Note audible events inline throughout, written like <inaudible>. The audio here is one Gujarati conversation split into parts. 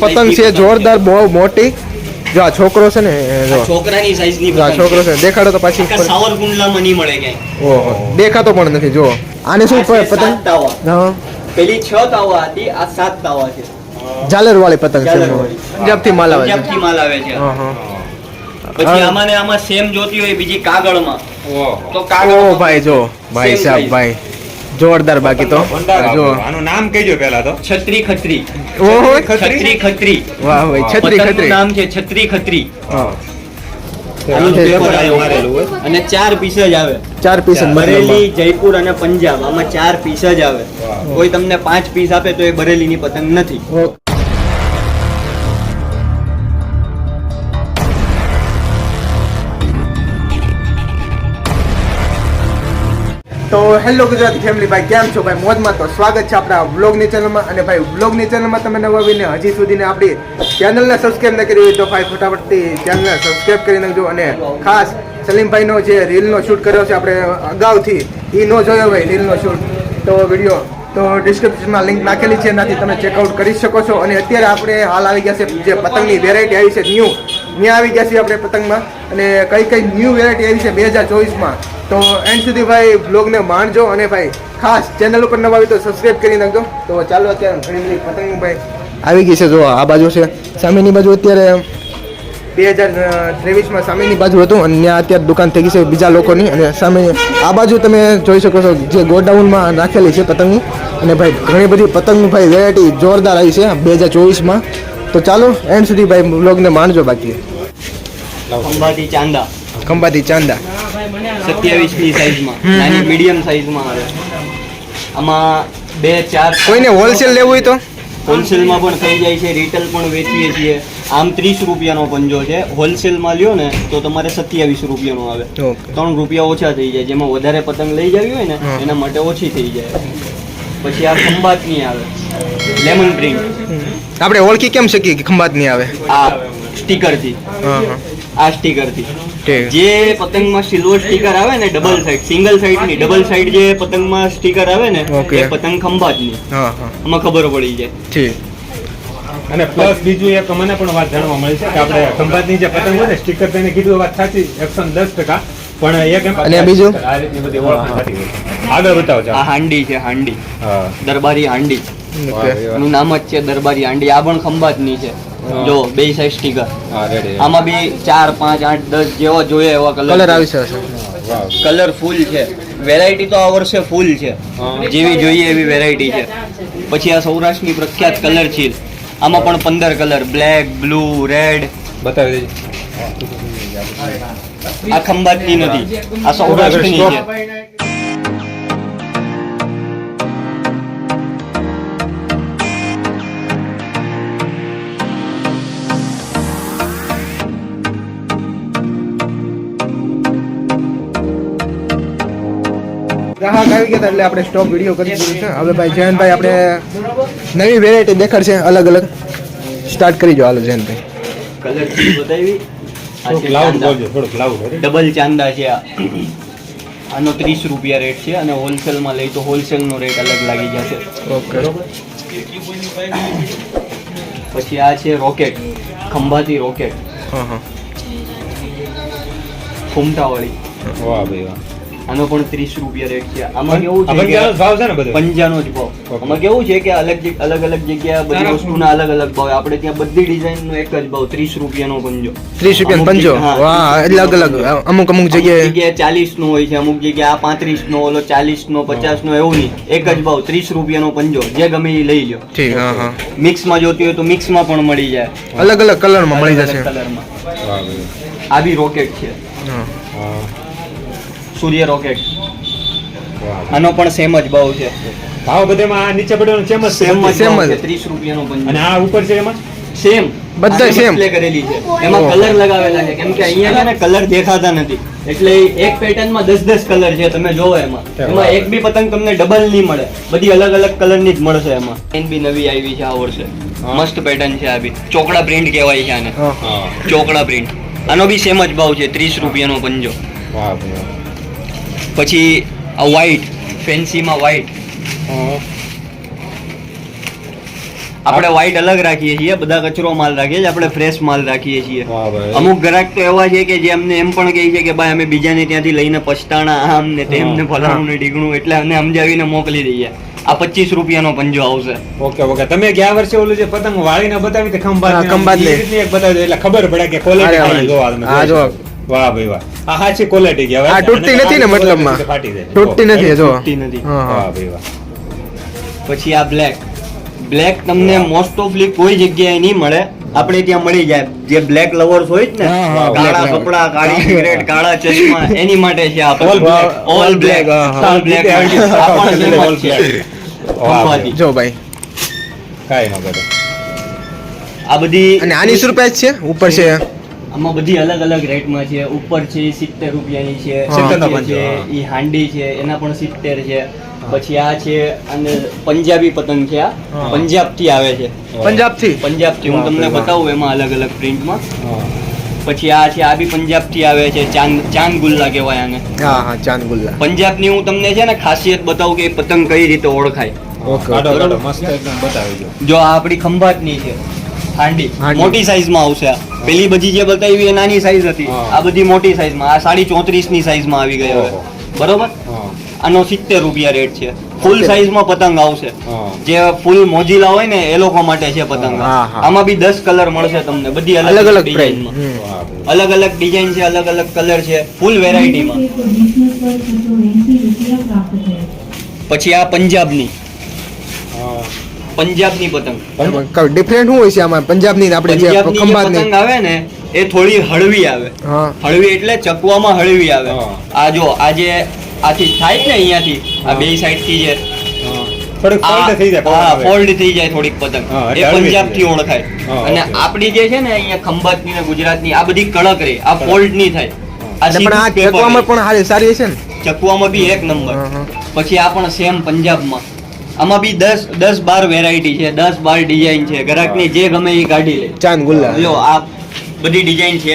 પતંગ છે જોરદાર બહુ મોટી. જો આ છોકરો છે ને છોકરાની સાઈઝની આ છોકરો છે. દેખાડો તો પાછી. સાવર કુંડલામાં નહીં મળે ક્યાંય. ઓહો દેખાતો પણ નથી જો આને શું પતંગ? હા. પેલી છ તાવા હતી આ સાત તાવા છે. ઝાલર વાળી પતંગ છે પંજાબથી માલ આવે છે. પંજાબથી માલ આવે છે. હા હા. પછી આમાં ને આમાં સેમ જોતી હોય બીજી કાગળમાં. તો ઓ ભાઈ જો ભાઈ સાહેબ ભાઈ. જોરદાર બાકી તો. જો. આનું નામ કહેજો પહેલા તો. છત્રી ખત્રી. ઓહો છત્રી ખત્રી? વાહ ભાઈ છત્રી ખત્રી. નામ છે છત્રી ખત્રી. અને ચાર પીસ જ આવે. ચાર પીસ બરેલી જયપુર અને પંજાબ. આમાં ચાર પીસ જ આવે. કોઈ તમને પાંચ પીસ આપે તો એ બરેલીની પતંગ નથી. તો હેલો ગુજરાતી ફેમિલી ભાઈ, કેમ છો? ભાઈ, મોજમાં તો સ્વાગત છે આપણા વ્લોગની ચેનલમાં અને ભાઈ વ્લોગની ચેનલમાં તમે નવા આવીને હજી સુધીને આપણી ચેનલને સબસ્ક્રાઈબ ન કરી હોય તો ભાઈ, ફટાફટથી ચેનલને સબસ્ક્રાઈબ કરી નાખજો. અને ખાસ સલીમભાઈનો જે રીલનો શૂટ કર્યો છે, આપણે અગાઉથી એ ન જોયો ભાઈ રીલનો શૂટ તો વીડિયો તો ડિસ્ક્રિપ્શનમાં લિંક નાખેલી છે, એનાથી તમે ચેકઆઉટ કરી શકો છો. અને અત્યારે આપણે હાલ આવી ગયા છે, જે પતંગની વેરાયટી આવી છે ન્યૂ ત્યાં આવી ગયા છીએ આપણે પતંગમાં. અને કઈ કઈ ન્યૂ વેરાયટી આવી છે બે હજાર ચોવીસમાં. તો એન્ડ સુધી ભાઈ બ્લોગને માણજો અને ભાઈ ખાસ ચેનલ ઉપર નવા આવી તો સબસ્ક્રાઇબ કરી નાખજો. તો ચાલો અત્યારે ઘણી બધી પતંગ ભાઈ આવી ગઈ છે. જો આ બાજુ છે. સામેની બાજુ અત્યારે બે હજાર ત્રેવીસમાં સામેની બાજુ હતું અને ત્યાં અત્યારે દુકાન થઈ ગઈ છે બીજા લોકોની. અને સામે આ બાજુ તમે જોઈ શકો છો જે ગોડાઉનમાં રાખેલી છે પતંગની અને ભાઈ ઘણી બધી પતંગની ભાઈ વેરાયટી જોરદાર આવી છે બે હજાર ચોવીસમાં. તો ચાલો એન્ડ સુધી ભાઈ બ્લોગને માણજો બાકી. ખંભાતી ચાંદા. ખંભાતી ચાંદા. સત્યાવીસની સાઈઝમાં નાની મીડિયમ સાઈઝમાં આવે. આમાં બે ચાર કોઈને હોલસેલ લેવું હોય તો? હોલસેલમાં પણ થઈ જાય છે રિટેલ પણ વેચીએ છીએ. આમ ત્રીસ રૂપિયાનો પંજો છે. હોલસેલમાં લ્યો ને તો તમારે સત્યાવીસ રૂપિયાનો આવે. ત્રણ રૂપિયા ઓછા થઈ જાય. જેમાં વધારે પતંગ લઈ જવી હોય ને એના માટે ઓછી થઈ જાય. પછી આ ખંભાતની આવે. લેમન પ્રિન્ટ આપણે ઓળખી કેમ શકીએ કે ખંભાત નહીં આવે? આ સ્ટીકરથી. હા હા. આ સ્ટીકરથી જે પતંગમાં સિલ્વર સ્ટીકર આવે ને ડબલ સાઈડ સિંગલ સાઈડની ડબલ સાઈડ જે પતંગમાં સ્ટીકર આવે ને એ પતંગ ખંભાતની. હા હા. આમાં ખબર પડી જાય. ઠીક. અને પ્લસ બીજું એક મને પણ વાત જાણવા મળી છે કે આપણે ખંભાતની જે પતંગ હોય ને સ્ટીકર તેને કીધું વાત સાચી એકસો દસ ટકા. પણ એક અને બીજું? આ રીતની બધી ઓળખ. આગળ બતાવો હાંડી છે હાંડી. દરબારી હાંડી. એનું નામ જ છે દરબારી આંડી. આ પણ ખંભાતની છે. જો બે સાઈડ સ્ટીકર આમાં બી ચાર પાંચ આઠ દસ જેવા જોઈએ એવા કલર કલર આવી છે કલર ફૂલ છે. વેરાયટી તો આ વર્ષે ફૂલ છે. જેવી જોઈએ એવી વેરાયટી છે. પછી આ સૌરાષ્ટ્રની પ્રખ્યાત કલર છે. આમાં પણ પંદર કલર બ્લેક બ્લુ રેડ બતાવી દેજો. આ ખંભાતની નથી. આ સૌરાષ્ટ્રની છે. આવી ગયા એટલે આપણે સ્ટોક વીડિયો કરી દીધું છે. હવે ભાઈ જયંતભાઈ આપણે નવી વેરાયટી દેખાડશે અલગ અલગ. સ્ટાર્ટ કરી જો હાલો જયંતભાઈ. કલર બતાવી. ડબલ ચાંદા. છે આનો ત્રીસ રૂપિયા રેટ છે અને હોલસેલમાં લઈ તો હોલસેલનો રેટ અલગ લાગી જશે. ઓકે. પછી આ છે રોકેટ ખંભાતી રોકેટ હા હા. ખુમટાવાળી વાહ ભાઈ વાહ. આનો પણ ત્રીસ રૂપિયા રેટ છે. આમાં કેવું છે ભાવ છે ને બધો? પંજાનો જ ભાવ. આમાં કેવું છે કે અલગ અલગ અલગ જગ્યા બધી વસ્તુના અલગ અલગ ભાવ આપણે ત્યાં બધી ડિઝાઇન નો એક જ ભાવ ત્રીસ રૂપિયાનો પંજો. ત્રીસ રૂપિયા અમુક પંજો? વાહ એટલે અલગ અલગ. અમુક અમુક જગ્યાએ જગ્યાએ ચાલીસ નો હોય છે અમુક જગ્યાએ આ પાંત્રીસ નો ઓલો ચાલીસ નો પચાસ નો એવું નહીં. એક જ ભાવ ત્રીસ રૂપિયાનો પંજો. જે ગમે એ લઈ લો ઠીક હા હા. મિક્સમાં જોતી હોય તો મિક્સમાં પણ મળી જાય. અલગ અલગ કલરમાં મળી અલગ જશે. કલરમાં. આ બી રોકેટ છે. હા. સૂર્ય રોકેટ આનો પણ સેમ જ ભાવ છે. ભાવ બધામાં આ નીચે પડ્યો સેમ જ સેમ જ Same જ. છે ત્રીસ રૂપિયાનો અને આ ઉપર છે એમાં? સેમ બધાય same. કરેલી છે. એમાં કલર લગાવેલા છે. કેમ કે અહીંયા છે ને કલર દેખાતા નથી. એટલે એક પેટર્નમાં 10 10 કલર છે તમે જોવો એમાં. એમાં એક બી પતંગ તમને ડબલ નહીં મળે. બધી અલગ અલગ કલરની જ મળશે એમાં. એન બી નવી આવી છે આ વર્ષે. મસ્ત પેટર્ન છે આ બી. ચોકડા પ્રિન્ટ કહેવાય છે આને. ચોકડા પ્રિન્ટ આનો બી સેમ જ ભાવ છે ત્રીસ રૂપિયાનો પંજો. વાહ ભાઈ વાહ. પછી આ વ્હાઈટ ફેન્સીમાં વ્હાઈટ આપણે વ્હાઈટ અલગ રાખીએ છીએ બધા કચરો માલ રાખીએ છીએ આપણે ફ્રેશ માલ રાખીએ છીએ. અમુક ગ્રાહક તો એવા છે કે જે અમને એમ પણ કહે છે કે ભાઈ અમે બીજાને ત્યાંથી લઈને પછતાણા આમ ને તેમને ફલાણું ને ઢીકણું એટલે અમને સમજાવીને મોકલી દઈએ. આ પચીસ રૂપિયાનો પંજો આવશે. Okay okay. તમે ગયા વર્ષે ઓલું જે પતંગ વાળીને બતાવી તે ખંભાત ખંભાત બતાવી એટલે ખબર પડે કે quality અરે વાહ. કેવી જોવા તમે હા, જોઈ જો. વાહ ભાઈ વાહ. આ હાચી ક્વોલિટી કે આ તૂટતી નથી ને મતલબમાં? ફાટી જાય. તૂટતી નથી જો તૂટતી નથી. વાહ ભાઈ વાહ. પછી આ બ્લેક બ્લેક તમને મોસ્ટ ઓફલી કોઈ જગ્યાએ નહીં મળે. આપણે ત્યાં મળી જાય. જે બ્લેક લવર્સ હોય જ ને હા, હા, કાળા કપડા કાળી સિગરેટ કાળા ચશ્મા એની માટે છે આ. All black. ઓલ બ્લેક જ ભાઈ. કાઈ ન આ બધી અને આની શું છે? ઉપર છે. આમાં બધી અલગ અલગ રેટમાં છે. ઉપર છે સિત્તેર રૂપિયાની છે. હા. હાંડી છે એના પણ સિત્તેર છે. પછી આ છે અને પંજાબી પતંગ છે આ. પંજાબથી આવે છે. પંજાબથી પંજાબથી હું તમને બતાવું એમાં અલગ અલગ પ્રિન્ટમાં. પછી આ છે આ બી પંજાબથી આવે છે. ચાંદ ચાંદ ગુલ્લા કહેવાય આને. હા હા ચાંદ ગુલ્લા પંજાબની હું તમને છે ને ખાસિયત બતાવું કે પતંગ કઈ રીતે ઓળખાય. જો આ આપણી ખંભાતની છે. હાંડી. મોટી સાઈઝમાં આવશે આ. પેલી બધી જે બતાવી એ નાની સાઈઝ હતી આ બધી મોટી સાઈઝમાં આ સાડી ચોત્રીસની સાઈઝમાં આવી ગઈ હવે બરોબર આનો સિત્તેર રૂપિયા રેટ છે ફૂલ. સાઈઝમાં પતંગ આવશે જે ફૂલ મોજીલા હોય ને એ લોકો માટે છે પતંગ. આમાં બી દસ કલર મળશે તમને બધી અલગ અલગ ડિઝાઇનમાં. અલગ અલગ ડિઝાઇન છે અલગ અલગ કલર છે ફૂલ વેરાયટીમાં પછી આ પંજાબની. પંજાબની પતંગ. ડિફરન્ટ શું હોય છે આમાં? પંજાબની આપણે જે ખંભાતની પતંગ આવે ને એ થોડી હળવી આવે. હળવી એટલે ચકવામાં હળવી આવે. આ જો આ જે આથી થાય ને અહીંયાથી આ બે સાઈડથી જે હા. થોડીક આ- fold થઈ જાય પવન હા આવે. ફોલ્ડ થઈ જાય થોડીક પતંગ. એ પંજાબથી ઓળખાય. અને આપડી જે છે ને અહીંયા ખંભાતની ને ગુજરાતની આ બધી કડક રે. આ ફોલ્ડ નહીં થાય. આ અને પણ આ ચકવામાં પણ સારી છે ને? ચકવામાં બી એક નંબર. પછી આ પણ સેમ પંજાબમાં. આમાં બી દસ દસ બાર વેરાયટી છે દસ બાર ડિઝાઇન છે. ગ્રાહકને જે ગમે એ કાઢી લે. ચાંદ ગુલ્લા. જો આ બધી ડિઝાઇન છે.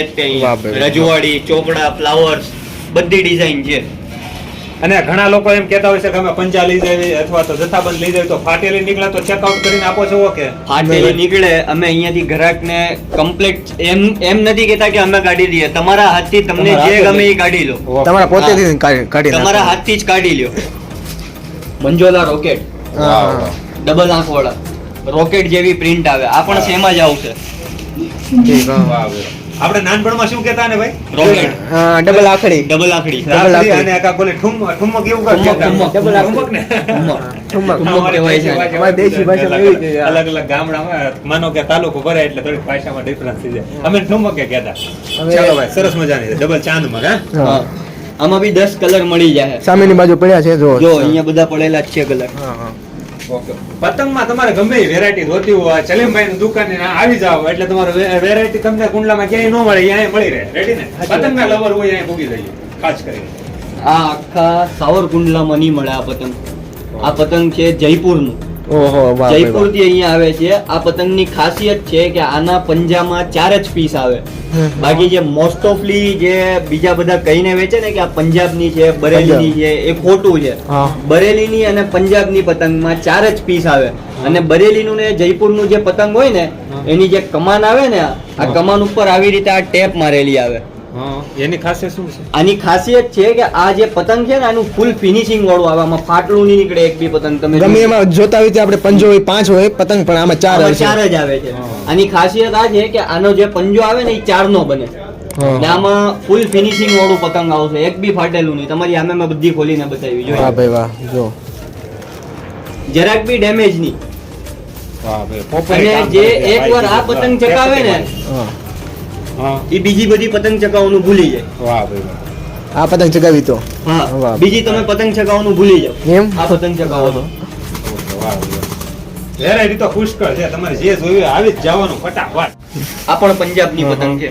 રજવાડી ચોપડા ફ્લાવર્સ બધી ડિઝાઇન છે. અને ઘણા લોકો એમ કહેતા હોય છે કે અમે પંજા લઈ જાય અથવા તો જથ્થાબંધ લઈ જાય તો ફાટેલી નીકળે તો ચેકઆઉટ કરીને આપો છો કે? ફાટેલી નીકળે અમે અહીંયાથી ગ્રાહકને કમ્પ્લીટ એમ એમ નથી કહેતા કે અમે કાઢી દઈએ. તમારા હાથથી તમને જે ગમે એ કાઢી લો. તમારા પોતેથી કાઢી કાઢી તમારા હાથથી જ કાઢી લ્યો. બંજોલા રોકેટ. ડબલ આંખ વાળા. રોકેટ જેવી પ્રિન્ટ આવે. આ પણ. સેમ જ આવશે. આપણે નાનપણમાં શું કહેતા ને ભાઈ? રોકેટ હા, ડબલ આખડી. ડબલ આખડી. ડબલ આખડી. અને આકા બોલે ઠુમ- ઠુમક એવું ઠુમક, કહેતા. ડબલ ઠુમક. ને? ઠુમક. ઠુમક. કહેવાય છે. અમારી દેશી ભાષા એવી છે. અલગ અલગ ગામડામાં માનો કે તાલુકો ભરાય એટલે થોડી ભાષામાં ડિફરન્સ થઈ જાય. અમે ઠુમકે કહેતા. ચાલો ભાઈ સરસ મજાની ડબલ ચાંદમાં હા. આમાં બી દસ કલર મળી જાય. સામેની બાજુ પડ્યા છે જો. જો અહીંયા બધા પડેલા જ છે કલર હા, હા. ઓકે પતંગમાં તમારે ગમે એ વેરાયટી જોતી હોય ચલેમભાઈ ની દુકાને આવી જાવ એટલે તમારે વેરાયટી તમને કુંડલામાં ક્યાંય ન મળે અહીંયા મળી રહે. રેડી ને? પતંગના લવર હોય અહીંયા ભૂગી જઈએ. ખાસ કરીને. આ આખા સાવરકુંડલામાં નહીં મળે આ પતંગ. આ પતંગ છે જયપુરનું. ઓહો જયપુરથી અહીંયા આવે છે. આ પતંગની ખાસિયત છે કે આના પંજામાં ચાર જ પીસ આવે. બાકી જે મોસ્ટ ઓફલી જે બીજા બધા કહીને વેચે ને કે આ પંજાબની છે બરેલીની છે એ ખોટું છે. બરેલીની અને પંજાબની પતંગમાં ચાર જ પીસ આવે. અને બરેલીનું ને જયપુરનું જે પતંગ હોય ને એની જે કમાન આવે ને આ કમાન ઉપર આવી રીતે આ ટેપ મારેલી આવે. એની ખાસિયત શું છે? આની ખાસિયત છે કે આ જે પતંગ છે ને આનું ફૂલ ફિનિશિંગ વાળું આવે. આમાં ફાટલું નહીં નીકળે એક બી પતંગ. તમે ગમે એમાં જોતા હોય આપણે પંજો હોય પાંચ હોય પતંગ પણ આમાં ચાર આમાં આવે છે ચાર જ આવે છે. આની ખાસિયત આ છે કે આનો જે પંજો આવે ને એ ચાર નો બને. આમાં ફૂલ ફિનિશિંગ વાળું પતંગ આવશે. એક બી ફાટેલું નહીં. તમારી સામે મેં બધી ખોલીને બતાવી જોઈએ હા ભાઈ વાહ જો. જરાક બી ડેમેજ નહીં. વાહ ભાઈ પોપરે અને જે એક વાર એકવાર આ પતંગ ચકાવે ને એ બીજી બધી પતંગ ચગાવવાનું ભૂલી જાય. વાહ ભાઈ આ પતંગ ચગાવી તો? હા. બીજી તમે પતંગ ચગાવવાનું ભૂલી જાવ એમ? આ પતંગ ચકાવો તો ઓકે, વાહ ભાઈ વાહ. વેરાયટી તો પુષ્કળ છે. તમારે જે જોયું આવી જ જવાનું ફટાફટ. આ પણ પંજાબની પતંગ છે.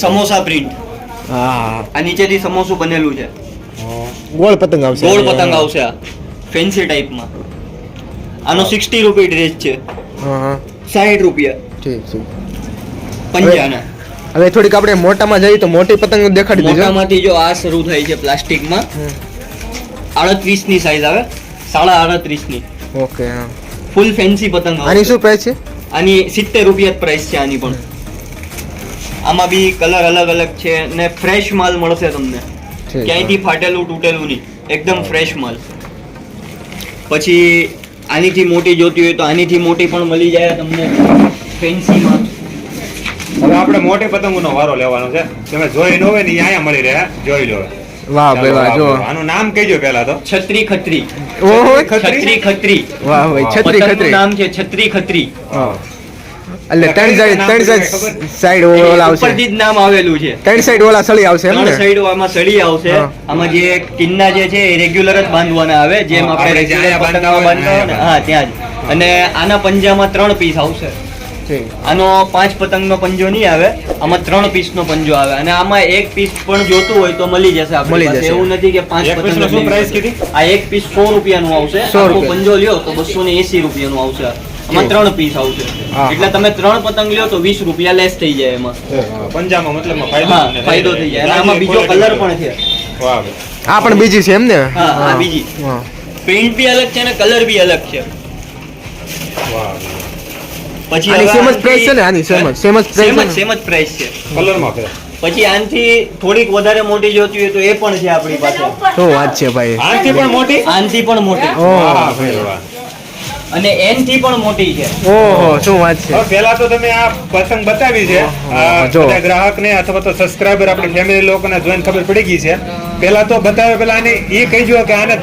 સમોસા પ્રિન્ટ હા. આ નીચેથી સમોસું બનેલું છે. ગોળ પતંગ આવશે. ગોળ પતંગ આવશે આ. ફેન્સી ટાઈપમાં આનો સિક્સટી રૂપિયા ડ્રેસ છે. હા હા. રૂપિયા. ઠીક છે પંજાના. હવે થોડીક આપણે મોટામાં જઈએ તો મોટી પતંગ દેખાડી દેજો. મોટામાંથી જો આ શરૂ થાય છે પ્લાસ્ટિકમાં. આડત્રીસની સાઈઝ આવે. સાડા આડત્રીસની ઓકે ફૂલ ફેન્સી પતંગ આની શું પ્રાઇસ છે? આની સિત્તેર રૂપિયા પ્રાઇસ છે આની પણ. આમાં બી કલર અલગ અલગ છે ને ફ્રેશ માલ મળશે તમને. ક્યાંયથી ફાટેલું તૂટેલું નહીં. એકદમ ફ્રેશ માલ. પછી આનીથી મોટી જોતી હોય તો આનીથી મોટી પણ મળી જાય તમને ફેન્સીમાં હવે આપણે મોટી પતંગોનો વારો લેવાનો છે. તમે જોઈ ન હોય ને અહીંયા મળી રહે. જોઈ લો. વાહ ભાઈ વાહ જો. આનું નામ કહેજો પહેલા તો. છત્રી ખત્રી. ઓહો છત્રી ખત્રી? વાહ ભાઈ છત્રી ખત્રી. નામ છે છત્રી ખત્રી. એટલે ત્રણ સાઈડ ત્રણ સાઈડ સાઈડ ઓલા આવશે. ઉપરથી જ નામ આવેલું છે. ત્રણ સાઈડ ઓલા સળી આવશે એમ ત્રણ ને? સાઈડ આમાં સળી આવશે. આમાં જે કિન્ના જે છે એ રેગ્યુલર જ બાંધવાના આવે જેમ આપણે રેગ્યુલર ને, બાંધતા હોય ને, હા ત્યાં જ. અને આના પંજામાં ત્રણ પીસ આવશે. ઠીક. આનો પાંચ પતંગનો પંજો નહીં આવે આમાં ત્રણ પીસનો પંજો આવે. અને આમાં એક પીસ પણ જોતું હોય તો મળી જશે આપણી મળી જશે. એવું નથી કે પાંચ પતંગનો શું પ્રાઇસ કીધી? આ એક પીસ સો રૂપિયાનું આવશે. 100 આખો પંજો લ્યો તો બસો ને એસી રૂપિયાનું આવશે. આમાં ત્રણ પીસ આવશે. એટલે તમે ત્રણ પતંગ લ્યો તો વીસ રૂપિયા લેસ થઈ જાય એમાં. પંજામાં મતલબ ફાયદો ફાયદો થઈ જાય. અને આમાં બીજો કલર પણ છે. વાહ આ પણ બીજી છે એમ ને? હા, હા બીજી. હા. પ્રિન્ટ બી અલગ છે અને કલર બી અલગ છે. વાહ. પછી આની સેમ જ પ્રાઇસ છે ને? આની સેમ જ- સેમ જ પ્રાઇસ છે જ- ને? જ price છે. કલરમાં ફેર. પછી આનથી થોડીક વધારે મોટી જોતી હોય તો એ પણ છે આપણી પાસે તો વાત છે ભાઈ? આનથી પણ મોટી? આનથી પણ મોટી. ઓહ વાહ ભાઈ વાહ. અને એનથી પણ મોટી છે. ઓહો શું વાત છે? પહેલા તો તમે આ પસંદ બતાવી છે. આ જો. બધા ગ્રાહકને અથવા તો સબસ્ક્રાઇબર આપણી ફેમિલી લોકોને જોઈને ખબર પડી ગઈ છે. પહેલા તો બતાવે પેલા આને એ કહીજો કે આને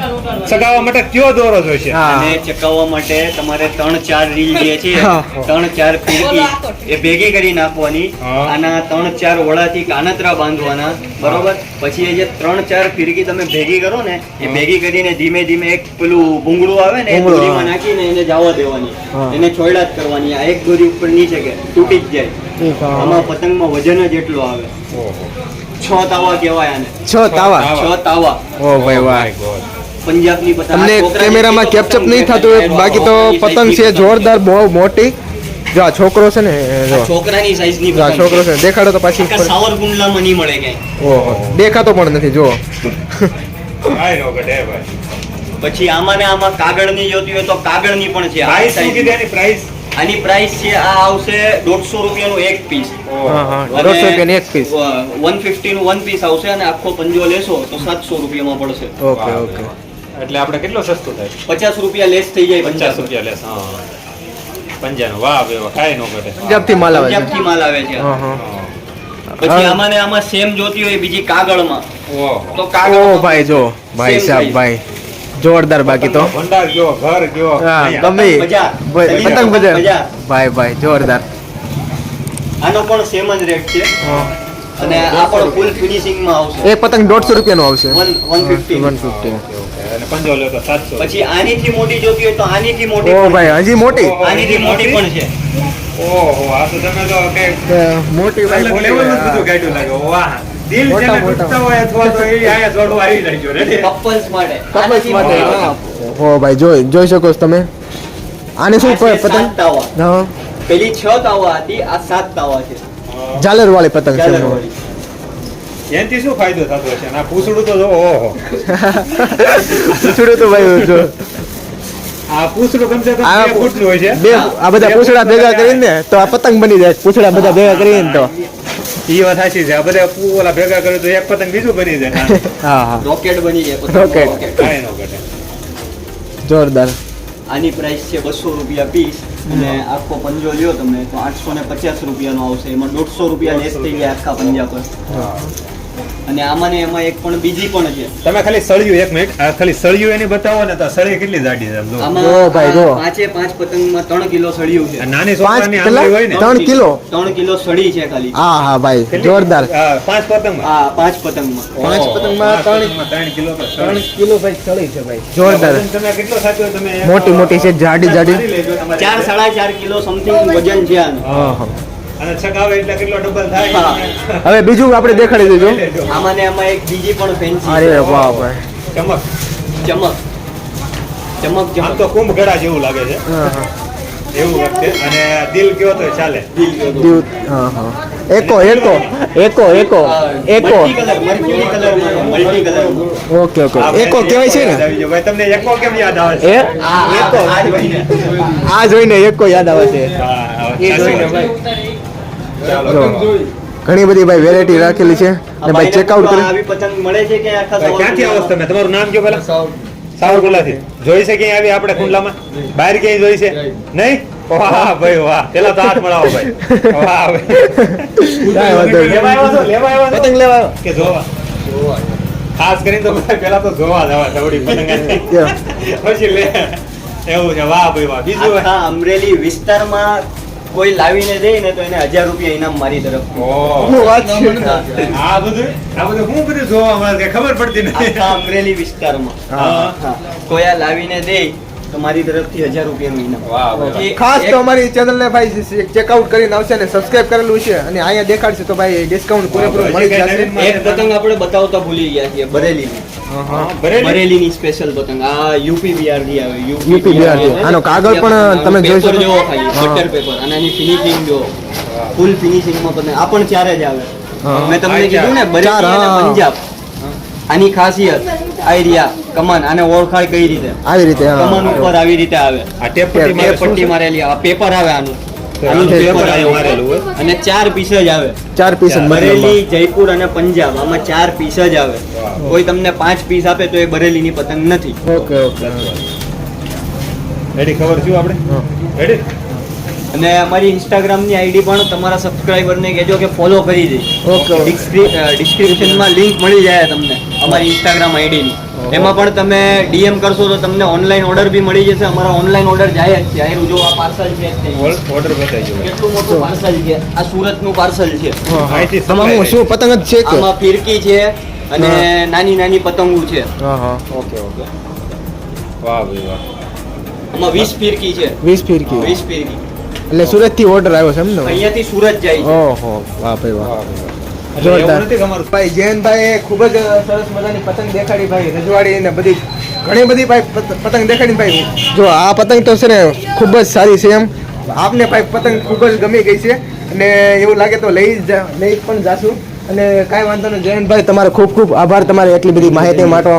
સગાવવા માટે કયો દોરો જોઈશે? છે અને ચકાવવા માટે તમારે ત્રણ ચાર રીલ જે છે ત્રણ ચાર ફીરકી એ ભેગી કરી નાખવાની. આના ત્રણ ચાર ઓળાથી કાનતરા બાંધવાના. બરોબર? પછી એ જે ત્રણ ચાર ફીરકી તમે ભેગી કરો ને એ ભેગી કરીને ધીમે ધીમે એક પેલું ભૂંગળું આવે ને દોરીમાં નાખીને એને જવા દેવાની. એને છોયડા જ કરવાની. આ એક દોરી ઉપર નીચે કે તૂટી જ જાય. આમાં પતંગમાં વજન જ એટલું આવે. ઓહો. છ તાવા કહેવાય આને. છ તાવા? છ તાવા. ઓ ભાઈ વાહ. પંજાબની પતંગ તમને કેમેરામાં કેપ્ચઅપ નહીં થતું બાકી તો પતંગ છે જોરદાર બહુ મોટી. જો આ છોકરો છે ને જો. છોકરાની સાઈઝની જો આ છોકરો છે દેખાડો તો પાછી. સાવર ગુંડલામાં નહીં મળે ક્યાંય. ઓહો દેખાતો પણ નથી જો કાંઈ નો ઘટે ભાઈ. પછી આમાં ને આમાં કાગળની જોતી હોય તો કાગળની પણ છે. આ શું કીધી આની price? આની પ્રાઇસ છે આ આવશે દોઢસો રૂપિયાનું એક પીસ હા હા દોઢસો રૂપિયાની એક પીસ વન ફિફ્ટી નું વન પીસ આવશે અને આખો પંજો લેશો તો સાતસો રૂપિયામાં પડશે. Okay okay. એટલે આપણે કેટલો સસ્તો થાય? પચાસ રૂપિયા લેસ થઈ જાય પચાસ રૂપિયા લેસ હા. પંજાનો વાહ વાહ કાંઈ નો ઘટે. પંજાબથી માલ આવે છે. પંજાબથી માલ આવે છે. હા હા. પછી આમાં ને આમાં સેમ જોતી હોય બીજી કાગળમાં. તો કાગળ ભાઈ જો. ભાઈ સાહેબ ભાઈ. જોરદાર બાકી તો. ભંડાર ગયો ઘર ગયો. હા ગમે ઈ. બજાર. ભાઈ, પતંગ બજાર. ભાઈ ભાઈ જોરદાર. આનો પણ સેમ જ રેટ છે. અને આ પણ ફૂલ ફિનિશિંગમાં આવશે. એક પતંગ દોઢસો રૂપિયાનો આવશે. પછી આનીથી મોટી જોતી હોય તો આનીથી મોટી ઓ ભાઈ હજી મોટી? આની થી મોટી પણ છે. ઓહો આ તો તમે તો મોટી ભાઈ લેવલનું બધું. કાઢ્યું લાગે. વાહ. દિલ જેને તૂટતા હોય અથવા તો એ આયા જોડવા આવી જાય રેડી કપલ્સ માટે. કપલ્સ માટે મોટી. ભાઈ જોઈ જોઈ શકો છો તમે. આને શું છે પતંગ? હા. પેલી છ તાવા હતી આ સાત તાવા છે. ઝાલર વાળી પતંગ છે એનાથી શું ફાયદો થતો હશે? આ પૂછડું તો જો ઓહો. <laughs> પૂછડું તો ભાઈ જો આ પૂછડું કમસે કમ આ બે આ બધા પૂછડા ભેગા કરીને તો આ પતંગ બની જાય પૂછડા બધા ભેગા કરીને તો. ઈ વાત સાચી છે. આ બધા ઓલા ભેગા કરે તો એક પતંગ બીજું બની જાય. હા હા. રોકેટ બની જાય રોકેટ. રોકેટ. કાંઈ નો ઘટે. જોરદાર. આની પ્રાઇસ છે બસો રૂપિયા પીસ અને આખો પંજો લ્યો તમે તો આઠસો ને પચાસ રૂપિયાનો આવશે. એમાં દોઢસો રૂપિયા લેસ થઈ ગયા આખા પંજા પર. અને આમાં ને એમાં એક પણ બીજી પણ છે. તમે ખાલી સળિયું એક મિનિટ. આ ખાલી સળિયું એની બતાવો ને તો સળી કેટલી જાડી છે આમાં જો ભાઈ, જો. પાંચે પાંચ પતંગમાં ત્રણ કિલો સળિયું છે. નાની પાંચ છોકરાની આંગળી હોય ને. ત્રણ કિલો? ત્રણ કિલો સળી છે ખાલી. હા હા ભાઈ જોરદાર. પાંચ પતંગમાં. હા પાંચ પતંગમાં. પાંચ પતંગમાં ત્રણ- ત્રણ કિલો તો ત્રણ. કિલો ભાઈ સળી છે ભાઈ. જોરદાર. તમે કેટલો સાચો તમે મોટી મોટી છે, જાડી જાડી. ચાર સાડા ચાર કિલો સમથિંગ વજન છે આનું. હા હા. અને છગાવે એટલે કેટલો ડબલ થાય. હવે બીજું આપણે દેખાડી દેજો. આમાં ને આમાં એક બીજી પણ ફેન્સી અરે વાહ ભાઈ ચમક. ચમક. ચમક ચમક. તો ચમક જેવું લાગે છે. હા હા. એવું વખતે. અને દિલ કયો તો ચાલે. દિલ ગયો હા હા. એકો એકો એકો એકો એકો. Multi colour mercury colour multi colour okay. Okay એકો કહેવાય છે ને? તમને એકો કેમ યાદ આવે છે? આ જોઈને એકો યાદ આવે છે. હા, હા, એ જોઈને ભાઈ. જો ઘણી બધી ભાઈ વેરાયટી રાખેલી છે. ને ભાઈ ચેકઆઉટ કરી. આવી પતંગ મળે છે કે આખા ક્યાંથી આવો તમે? તમારું નામ કયો પહેલા? સાવરકુંડલાથી. જોઈ છે ક્યાંય આવી આપણે કુંડલામાં બહાર ક્યાંય જોઈ છે? નહીં. વાહ ભાઈ વાહ. પેલા તો હાથ મળાવો ભાઈ. વાહ ભાઈ. લેવા આવ્યો લેવા આવ્યો પતંગ લેવા આવ્યો? કે જોવા? ખાસ કરીને તો ભાઈ પેલા તો જોવા જવા દવડી પતંગ પછી લે. એવું છે. વાહ ભાઈ વાહ. બીજું હા અમરેલી વિસ્તારમાં કોઈ લાવીને દે ને તો એને હજાર રૂપિયા ઇનામ મારી તરફ વાત છે? આ બધું આ બધું હું બધું જોવા મળે ખબર પડતી નથી. અમરેલી વિસ્તારમાં. કોઈ આ લાવીને દે તો મારી તરફથી હજાર રૂપિયાનું ઇનામ. ખાસ તો અમારી ચેનલ ને ભાઈ ચેકઆઉટ કરીને આવશે ને સબસ્ક્રાઇબ કરેલું છે અને અહીંયા દેખાડશે તો ભાઈ ડિસ્કાઉન્ટ પૂરેપૂરું મળી જશે. એક પતંગ આપણે બતાવતા ભૂલી ગયા છીએ બરેલી? બરેલીની સ્પેશિયલ પતંગ. આ યુપી બિહારથી આવે યુપી બિહારથી. આનો કાગળ પણ તમે જોઈ શકો. ખાલી બટર પેપર અને એની ફિનિશિંગ જો ફૂલ ફિનિશિંગમાં પતંગ. આ પણ ચારે જ આવે. મેં તમને કીધું ને બરેલી અને પંજાબ. આની ખાસિયત આઈડિયા કમાન આને ઓળખાય કઈ રીતે? આવી રીતે કમાન ઉપર આવી રીતે આવે. આ ટેપ પટ્ટી બે મારે પટ્ટી મારેલી આ પેપર આવે આનું. અને ચાર પીસ જ આવે. ચાર પીસ બરેલી જયપુર અને પંજાબ. આમાં ચાર પીસ જ આવે. કોઈ તમને પાંચ પીસ આપે તો એ બરેલીની પતંગ નથી. Okay okay. રેડી ખબર છું આપણે. રેડી અને અમારી ઇન્સ્ટાગ્રામની આઈડી પણ તમારા સબસ્ક્રાઇબર ને કહેજો કે ફોલો કરી દે ઓકે, ઓકે. ડિસ્ક્રિપ્શનમાં લિંક મળી જાય તમને અમારી ઇન્સ્ટાગ્રામ આઈડી ની. એમાં પણ તમે ડીએમ કરશો તો તમને ઓનલાઈન ઓર્ડર બી મળી જશે. અમારા ઓનલાઈન ઓર્ડર જાય જ છે. આ જો આ પાર્સલ છે ઓર્ડર કેટલું મોટું પાર્સલ છે? આ સુરતનું પાર્સલ છે. તમામ શું પતંગ જ છે કે આમાં ફિરકી છે અને નાની નાની પતંગો છે. હા હા. Okay okay. વાહ ભાઈ વાહ. આમાં વીસ ફિરકી છે. વીસ ફિરકી. વીસ ફિરકી. એટલે સુરતથી ઓર્ડર આવ્યો છે એમ ને? અહીંયાથી સુરત જાય છે. ઓહો. વાહ ભાઈ વાહ. જોરદાર. ભાઈ જયંતભાઈ ખૂબ જ સરસ મજાની પતંગ દેખાડી ભાઈ રજવાડી ને બધી ઘણી બધી ભાઈ પતંગ દેખાડી ભાઈ જો આ પતંગ તો છે ને ખૂબ જ સારી છે એમ. આપને ભાઈ પતંગ ખૂબ જ ગમી ગઈ છે અને એવું લાગે તો લઈ જ લઈ પણ જાશું. અને કાંઈ વાંધો નહીં જયંતભાઈ તમારો ખૂબ ખૂબ આભાર તમારે એટલી બધી માહિતી માટે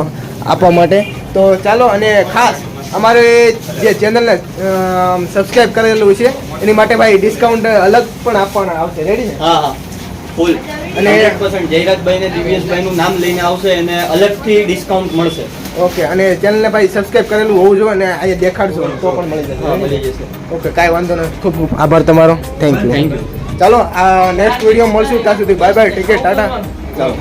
આપવા માટે. તો ચાલો અને ખાસ અમારે જે ચેનલને સબસ્ક્રાઈબ કરેલું છે એની માટે ભાઈ ડિસ્કાઉન્ટ અલગ પણ આપવાના આવશે. રેડી ને? હા હા. ફૂલ. અને- જયરાજભાઈ ને દિવ્યેશભાઈ નું નામ લઈને આવશે અને અલગથી ડિસ્કાઉન્ટ મળશે. ઓકે અને ચેનલને ભાઈ સબસ્ક્રાઇબ કરેલું હોવું જોઈએ અને અહીંયા દેખાડશો તો પણ મળી જશે. મળી જશે. ઓકે કાંઈ વાંધો નહીં. ખૂબ ખૂબ આભાર તમારો. થેન્ક યુ થેન્ક યુ ચાલો આ નેક્સ્ટ વીડિયો મળશું ત્યાં સુધી. બાય બાય ટિકિટ ટાટા ચાલો.